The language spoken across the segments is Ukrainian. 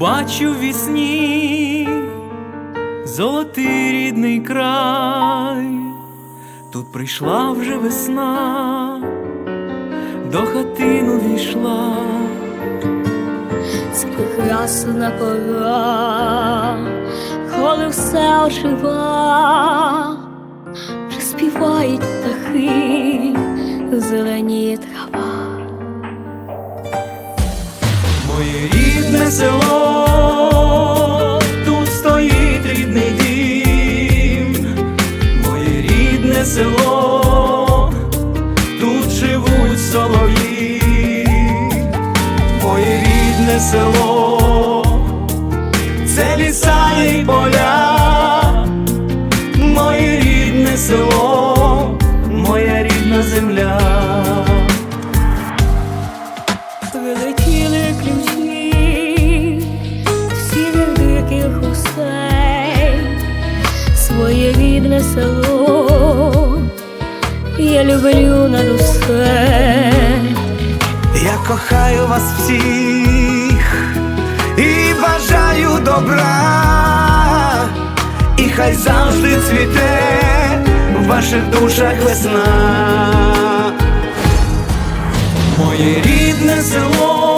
бачу в вісні золотий рідний край, тут прийшла вже весна, до хатину війшла. Це прекрасна пора, коли все ожива, вже співають птахи, зеленіє трава. Рідне село, тут стоїть рідний дім, моє рідне село, тут живуть солов'ї, моє рідне село, це ліса і поля, рідне село, я люблю над усе. Я кохаю вас всіх і бажаю добра, і хай завжди цвіте в ваших душах весна. Моє рідне село,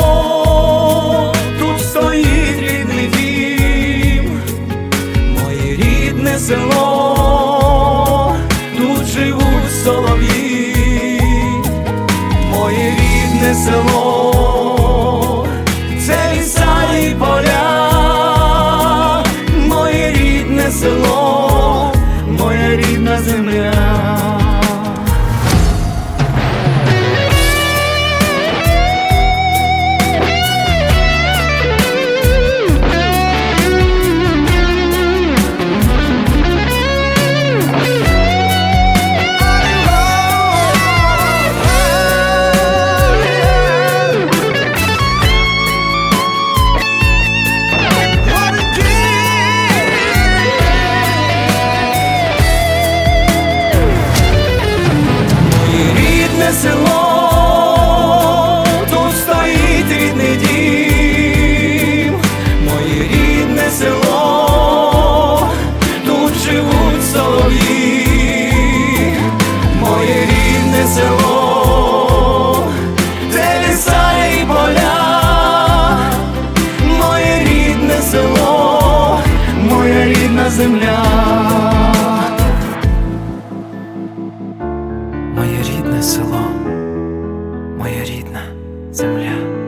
голові, моє рідне село, де ліса і поля, моє рідне село, моя рідна земля, моє рідне село, моя рідна земля.